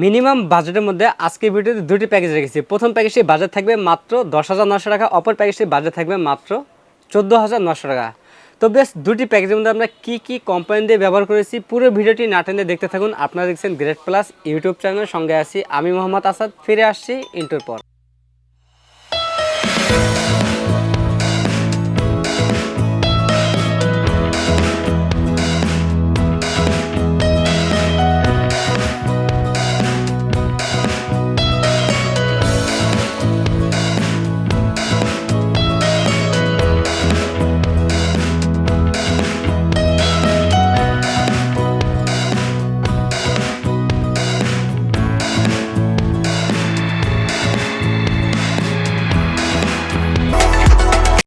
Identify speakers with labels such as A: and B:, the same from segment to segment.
A: Minimum বাজেটের মধ্যে আজকে ভিডিওতে দুটি প্যাকেজ রেখেছি। প্রথম প্যাকেজটি বাজেট থাকবে মাত্র দশ হাজার নশো টাকা, অপর প্যাকেজটি বাজেট থাকবে মাত্র চোদ্দ হাজার নশো টাকা। তো বেশ, দুটি প্যাকেজের মধ্যে আমরা কী কী কোম্পানি দিয়ে ব্যবহার করেছি পুরো ভিডিওটি নাটেনে দেখতে থাকুন। আপনারা দেখছেন গ্রেট প্লাস ইউটিউব চ্যানেলের সঙ্গে আছি, আমি মোহাম্মদ আসাদ, ফিরে আসছি ইন্টার পর।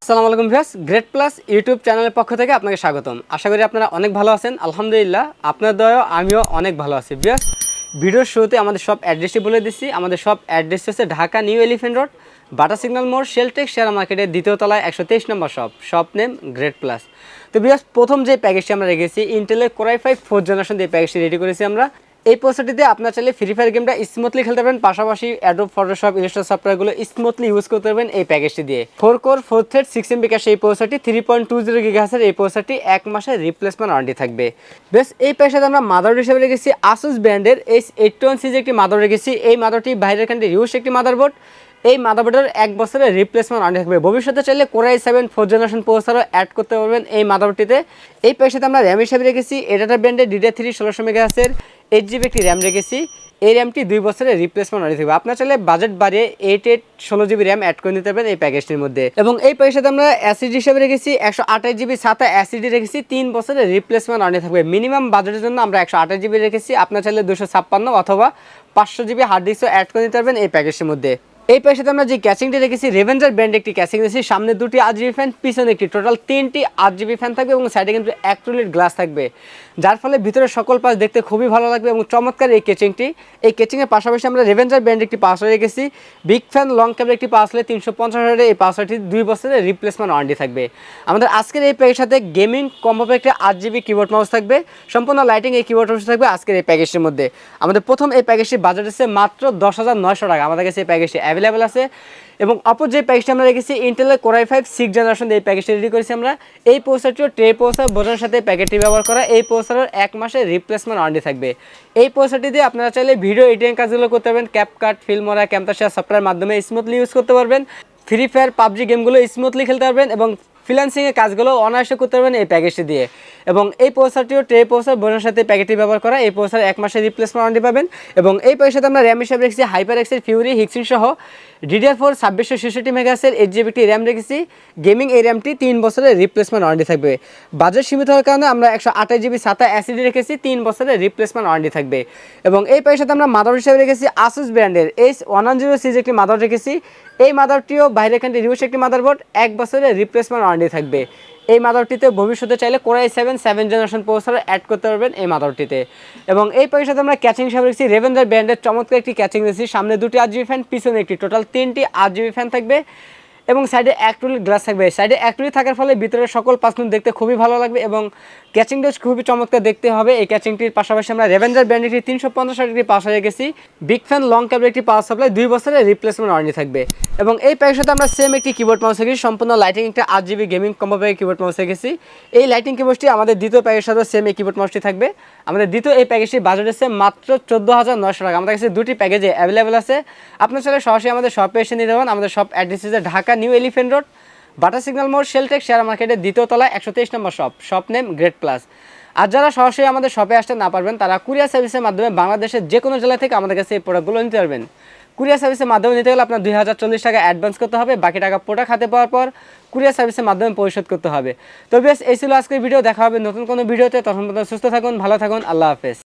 A: আসসালামু আলাইকুম ভিউয়ার্স গ্রেট প্লাস ইউটিউব চ্যানেলের পক্ষ থেকে আপনাকে স্বাগতম। আশা করি আপনারা অনেক ভালো আছেন, আলহামদুলিল্লাহ, আপনার দয়াও আমিও অনেক ভালো আছি। ভিউয়ার্স ভিডিওর শুরুতে আমাদের সব অ্যাড্রেসটি বলে দিচ্ছি আমাদের সব অ্যাড্রেস হচ্ছে Dhaka New Elephant Road, Bata signal মোড় শেলটেক শেয়ার মার্কেটের দ্বিতীয় তলায় একশো তেইশ নম্বর shop shop name Great Plus তো ভিউয়ার্স, প্রথম যে প্যাকেজটি আমরা রেখেছি ইন্টেলের কোরাই ফাইভ ফোর জেনারেশন দিয়ে প্যাকেজটি রেডি করেছি আমরা এই পোস্টারটিতে আপনার চাইলে ফ্রি ফায়ার গেমটা স্মুথলি খেলতে পারবেন, পাশাপাশি অ্যাডোব ফটোশপ ইলাস্ট্রেটর সফটওয়্যারগুলো স্মুথলি ইউজ করতে পারবেন এই প্যাকেজটি দিয়ে। Four core four thread six M B cache এই পোস্টারটি থ্রি পয়েন্ট টু জিরো গিগাহাসের এই পোস্টারটি এক মাসের রিপ্লেসমেন্ট ওয়ারেন্টি থাকবে। বেশ, এই প্যাকেজটাতে আমরা মাদার হিসেবে রেখেছি আসুস ব্র্যান্ডের এই এইট ওয়ান সিজ একটি মাদার রেখেছি। এই মাদারটি বাইরের কান্ট্রি ইউজ একটি মাদারবোর্ড এই মাদারবোর্ডের এক বছরের রিপ্লেসমেন্ট ওয়ারেন্টি থাকবে। ভবিষ্যতে চাইলে core i seven four generation প্রসেসরও add করতে পারবেন এই মাদারবোর্ডটিতে এই প্যাকেজটাতে আমরা র্যাম হিসেবে রেখেছি। এটাটা ব্র্যান্ডের ডিডে থ্রি ষোলোশো মেগাহাসের এইট জিবি একটি র্যাম রেখেছি। এই র্যামটি দুই বছরের রিপ্লেসমেন্ট ওয়ারেন্টি থাকবে। আপনার চাইলে বাজেট বাড়িয়ে এইট এইট ষোলো জিবি র্যাম অ্যাড করে নিতে পারবেন এই প্যাকেজটির মধ্যে। এবং এই প্যাকেজটাতে আমরা অ্যাসিডি হিসেবে রেখেছি, একশো আঠাশ জিবি সাতা অ্যাসিডি রেখেছি, তিন বছরের রিপ্লেসমেন্ট ওয়ারেন্টি থাকবে। মিনিমাম বাজেটের জন্য আমরা একশো আঠাশ জিবি রেখেছি। আপনার চাইলে দুশো ছাপ্পান্ন অথবা পাঁচশো জিবি হার্ড ডিস্কও অ্যাড করে নিতে পারবেন এই প্যাকেজটির মধ্যে। এই প্যাকেজটাতে আমরা যে ক্যাচিংটি রেখেছি রেভেঞ্জার ব্র্যান্ড একটি ক্যাচিং রেখেছি সামনে দুটি আট জিবি ফ্যান পিছনে একটি টোটাল তিনটি আট জিবি ফ্যান থাকবে এবং সাইডে কিন্তু টুলির গ্লাস থাকবে। যার ফলে ভিতরে সকল পাশ দেখতে খুবই ভালো লাগবে এবং চমৎকার এই কেচিংটি এই কেচিংয়ের পাশাপাশি আমরা রেভেঞ্জার ব্র্যান্ড একটি পাসওয়ার্ড রেখেছি বিগ ফ্যান লং ক্যাবের একটি পাসওয়ার্ড তিনশো পঞ্চাশ হাজারের এই পাসওয়ার্ডটি দুই বছরের রিপ্লেসমেন্ট ওয়ারেন্টি থাকবে। আমাদের আজকের এই প্যাকের সাথে গেমিং কম্বো একটি আট জিবি কিবোর্ড মাউস থাকবে। সম্পূর্ণ লাইটিং এই কিবোর্ড মাউস থাকবে আজকের এই প্যাকেজটির মধ্যে। আমাদের প্রথম এই প্যাকেজটি বাজেট আছে মাত্র দশ হাজার নয়শো টাকা। আমাদের কাছে এই প্যাকেজটি অ্যাভেলেবেল আছে। এবং অপর যে প্যাকেজটি আমরা রেখেছি ইন্টেলের কোরাই ফাইভ সিক্স জেনারেশন এই প্যাকেজটি রেডি করেছি আমরা। এই পোস্টারটিও ট্রে পোস্টার বোঝার সাথে প্যাকেটটি ব্যবহার করা। এই পোস্টারের এক মাসে রিপ্লেসমেন্ট ওয়ারেন্টি থাকবে। এই প্রসারটি দিয়ে আপনারা চাইলে ভিডিও এডিটিং কাজগুলো করতে পারবেন। ক্যাপকাট ফিল্মরা ক্যাম্পাসিয়া সফটওয়্যার মাধ্যমে স্মুথলি ইউজ করতে পারবেন। ফ্রি ফায়ার পাবজি গেমগুলো স্মুথলি খেলতে পারবেন এবং ফ্রিল্যান্সিংয়ের কাজগুলো অনায়াসে করতে পারবেন এই প্যাকেজটি দিয়ে। এবং এই পোস্টারটিও ট্রে পোস্টার বোনের সাথে প্যাকেটটি ব্যবহার করা। এই পোস্টার এক মাসের রিপ্লেসমেন্ট ওয়ারেন্টি পাবেন। এবং এই প্যাকেজটাতে আমরা র্যাম হিসাবে রেখেছি হাইপার এক্সের ফিউরি হিক্সিন সহ। ডিডিআর ফোর ছাব্বিশশো ছেষট্টি মেগাসের এইট জিবিটি র্যাম রেখেছি। গেমিং এই র্যামটি তিন বছরের রিপ্লেসমেন্ট ওয়ারেন্টি থাকবে। বাজেট সীমিত হওয়ার কারণে আমরা একশো আঠাশ জিবি সাতা অ্যাসিডি রেখেছি। তিন বছরের রিপ্লেসমেন্ট ওয়ারেন্টি থাকবে। এবং এই প্যাকেজটাতে আমরা মাদার হিসাবে রেখেছি আসুস ব্র্যান্ডের ওয়ান ওয়ান জিরো সিজ একটি মাদার রেখেছি। এই মাদারটিও বাইরে কান্ট্রি রিউস একটি মাদারবোর্ড এক বছরের রিপ্লেসমেন্ট ওয়ারেন্টি থাকবে। এই মাদারটিতে ভবিষ্যতে চাইলে core i seven seven generation processor add করতে পারবেন এই মাদারটিতে। এবং এই প্যাকের সাথে আমরা ক্যাচিং হিসাবে রেখেছি রেভেন্দার ব্র্যান্ডের চমৎকার একটি ক্যাচিং রেখেছি সামনে দুটি আট ফ্যান পিছনে একটি। টোটাল তিনটি আট ফ্যান থাকবে। এবং সাইডে এক গ্লাস থাকবে। সাইডে এক থাকার ফলে ভিতরের সকল পাসমিন দেখতে খুবই ভালো লাগবে এবং ক্যাচিংটা খুবই চমৎকার দেখতে হবে। এই ক্যাচিংটির পাশাপাশি আমরা রেভেঞ্জার ব্র্যান্ড একটি তিনশো পঞ্চাশ একটি পাস হয়ে গেছি। বিগ ফ্যান লং ক্যাবের একটি পাওয়ার সাপ্লাই দুই বছরের রিপ্লেসমেন্ট ওয়ারেন্টি থাকবে। এবং এই প্যাকের সাথে আমরা সেম একটি কিবোর্ড মাউস রেখেছি সম্পূর্ণ লাইটিং একটা আট জিবি গেমিং কম্বো প্যাকের কিবোর্ড মাউস রেখেছি এই লাইটিং কিবোর্ডটি আমাদের দ্বিতীয় প্যাকের সাথে সেম এই কিবোর্ড মাউসটি থাকবে। আমাদের দ্বিতীয় এই প্যাকেজটি বাজেট আছে মাত্র চোদ্দ হাজার নয়শো টাকা। আমাদের কাছে দুটি প্যাকেজে অ্যাভেলেবেল আছে। আপনার চাইলে সরাসরি আমাদের শপে এসে নিতে পারেন। আমাদের shop address Dhaka New Elephant Road Bata signal মোড় শেলটেক শেয়ার মার্কেটের দ্বিতীয় তলায় একশো তেইশ নম্বর shop shop name Great Plus আর যারা সরাসরি আমাদের শপে আসতে না পারবেন, তারা কুরিয়ার সার্ভিসের মাধ্যমে বাংলাদেশের যে কোনো জেলা থেকে আমাদের কাছে এই প্রোডাক্টগুলো নিতে পারবেন। কুরিয়ার সার্ভিসের মাধ্যমে নিতে গেলে আপনার দুই হাজার চল্লিশ টাকা অ্যাডভান্স করতে হবে, বাকি টাকা প্রোডাক্ট হাতে পাওয়ার পর কুরিয়ার সার্ভিসের মাধ্যমে পরিশোধ করতে হবে। তো বেশ, এই ছিল আজকের ভিডিও দেখা হবে নতুন কোনো ভিডিওতে তখন সুস্থ থাকুন, ভালো থাকুন, আল্লাহ হাফেজ।